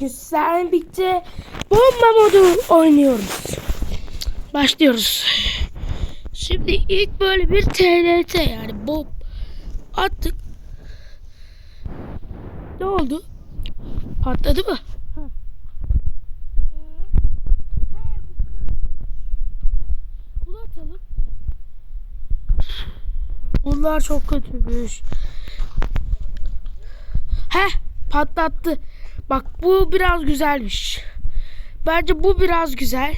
Güzel birlikte bomba modu oynuyoruz. Başlıyoruz. Şimdi ilk böyle bir TRT yani bomb attık. Ne oldu? Patladı mı? Bunlar çok kötüymüş. Heh patlattı. Bak bu biraz güzelmiş. Bence bu biraz güzel.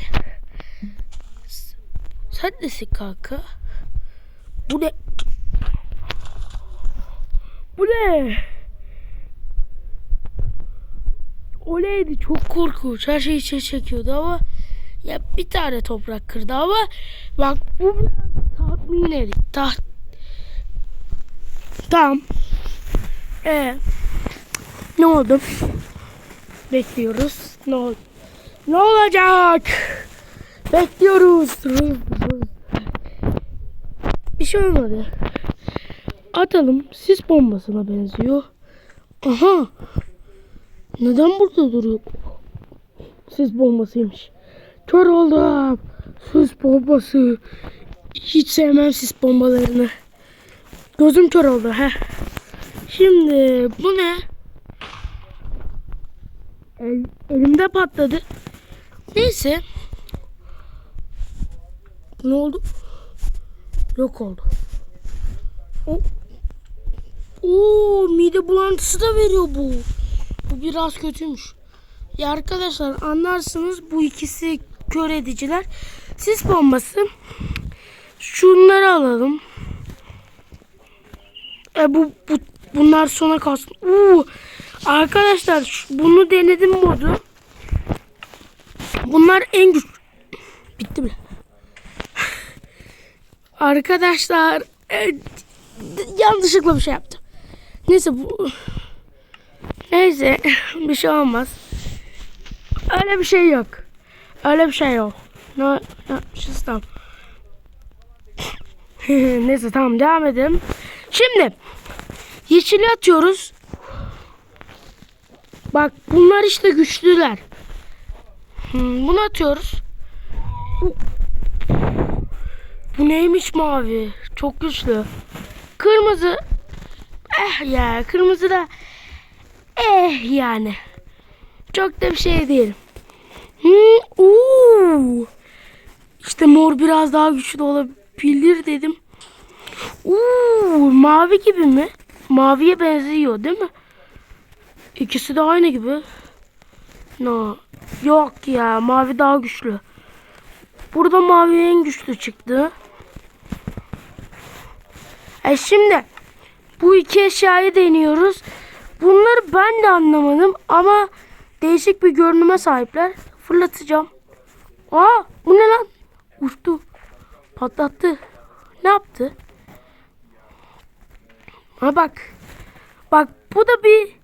Sen nesin kanka? Bu ne? Bu ne? O neydi? Çok korkunç. Her şeyi içe çekiyordu ama ya bir tane toprak kırdı ama bak bu biraz tahmin edin. Tah Tamam. Ee, ne oldu? Bekliyoruz. Ne oldu? Ne olacak? Bekliyoruz. Bir şey olmadı. Atalım. Sis bombasına benziyor. Aha. Neden burada duruyor? Sis bombasıymış. Kör oldum. Sis bombası. Hiç sevmem sis bombalarını. Gözüm kör oldu. Heh. Şimdi bu ne? El, elimde patladı. Neyse. Ne oldu? Yok oldu. O, Oo, mide bulantısı da veriyor bu. Bu biraz kötüymüş. Ya arkadaşlar anlarsınız bu ikisi kör ediciler. Sis bombası. Şunları alalım. E bu, bu bunlar sona kalsın. Uuu. Arkadaşlar bunu denedim modu. Bunlar en güç. Bitti mi? Arkadaşlar e, yanlışlıkla bir şey yaptım. Neyse bu Neyse bir şey olmaz. Öyle bir şey yok. Öyle bir şey yok. Ne ne yapmışız tamam. Neyse tamam devam edelim. Şimdi yeşili atıyoruz. Bak bunlar işte güçlüler. Bunu atıyoruz. Bu, neymiş mavi? Çok güçlü. Kırmızı. Eh ya kırmızı da eh yani. Çok da bir şey değil. Hmm, uuu. İşte mor biraz daha güçlü olabilir dedim. Uuu mavi gibi mi? Maviye benziyor değil mi? İkisi de aynı gibi. No. Yok ya mavi daha güçlü. Burada mavi en güçlü çıktı. E şimdi bu iki eşyayı deniyoruz. Bunları ben de anlamadım ama değişik bir görünüme sahipler. Fırlatacağım. Aa bu ne lan? Uçtu. Patlattı. Ne yaptı? Ha bak. Bak bu da bir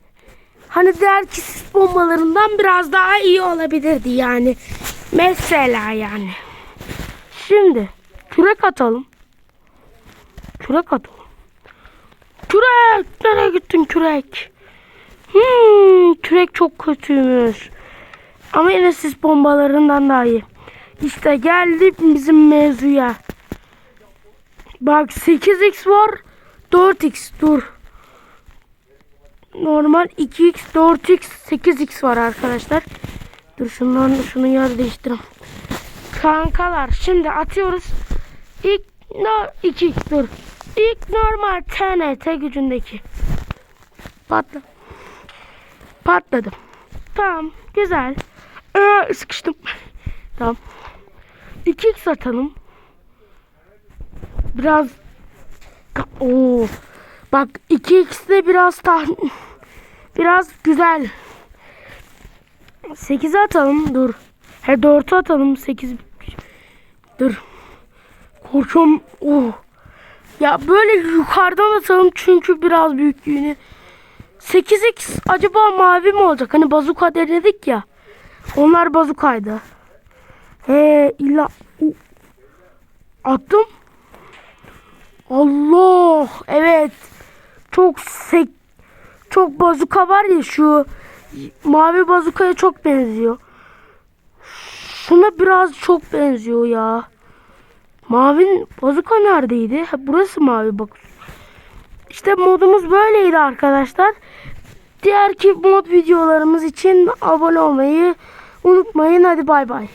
hani diğer sis bombalarından biraz daha iyi olabilirdi yani. Mesela yani. Şimdi kürek atalım. Kürek atalım. Kürek! Nereye gittin kürek? Hmm, kürek çok kötüymüş. Ama yine sis bombalarından daha iyi. İşte geldi bizim mevzuya. Bak 8x var. 4x dur. Normal 2x, 4x, 8x var arkadaşlar. Dur şundan şunu yer değiştireyim. Kankalar şimdi atıyoruz. İlk no 2x dur. İlk normal TNT gücündeki. Patla. Patladım. Tamam güzel. Ee, sıkıştım. Tamam. 2x atalım. Biraz Oo. Bak 2x de biraz tahmin biraz güzel. 8'e atalım. Dur. He 4'e atalım. 8 Dur. Korkuyorum. Oh. Ya böyle yukarıdan atalım çünkü biraz büyüklüğünü. 8x acaba mavi mi olacak? Hani bazuka denedik ya. Onlar bazukaydı. He illa Uh. attım. Allah evet. Çok sek çok bazuka var ya şu mavi bazukaya çok benziyor. Şuna biraz çok benziyor ya. Mavi bazuka neredeydi? Ha, burası mavi bak. İşte modumuz böyleydi arkadaşlar. Diğer ki mod videolarımız için abone olmayı unutmayın. Hadi bay bay.